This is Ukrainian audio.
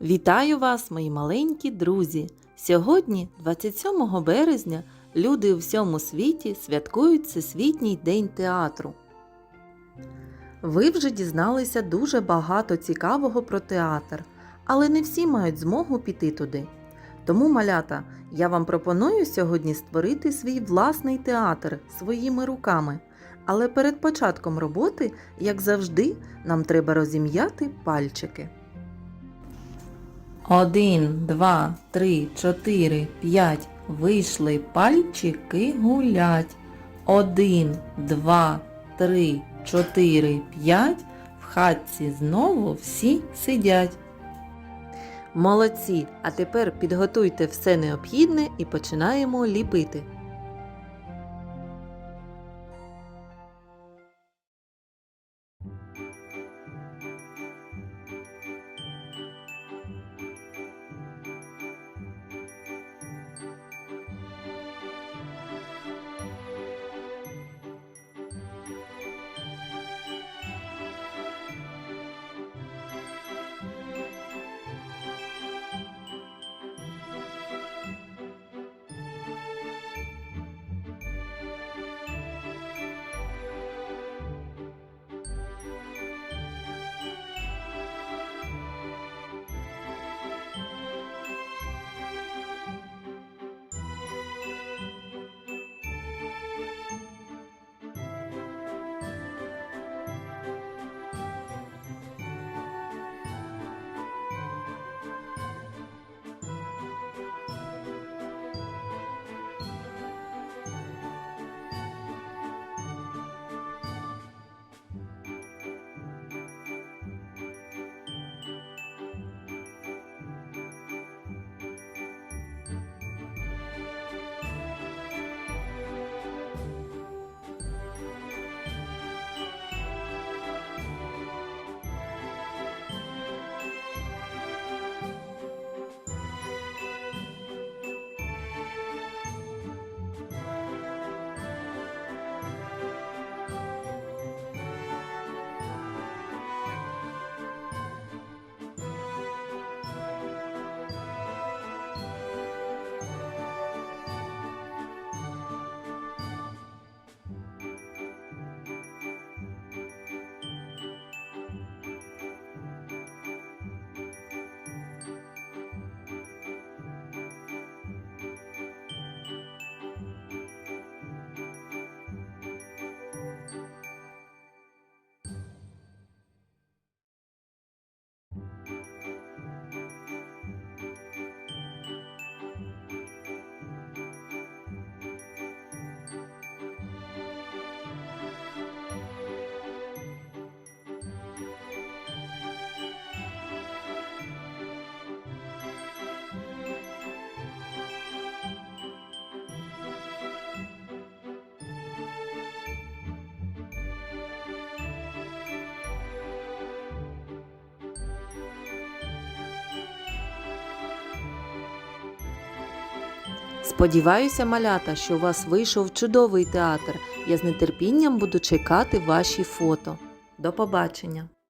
Вітаю вас, мої маленькі друзі! Сьогодні, 27 березня, люди у всьому світі святкують Всесвітній день театру. Ви вже дізналися дуже багато цікавого про театр, але не всі мають змогу піти туди. Тому, малята, я вам пропоную сьогодні створити свій власний театр своїми руками. Але перед початком роботи, як завжди, нам треба розім'яти пальчики. Один, два, три, чотири, п'ять. Вийшли пальчики гулять. Один, два, три, чотири, п'ять. В хатці знову всі сидять. Молодці! А тепер підготуйте все необхідне і починаємо ліпити. Сподіваюся, малята, що у вас вийшов чудовий театр. Я з нетерпінням буду чекати ваші фото. До побачення!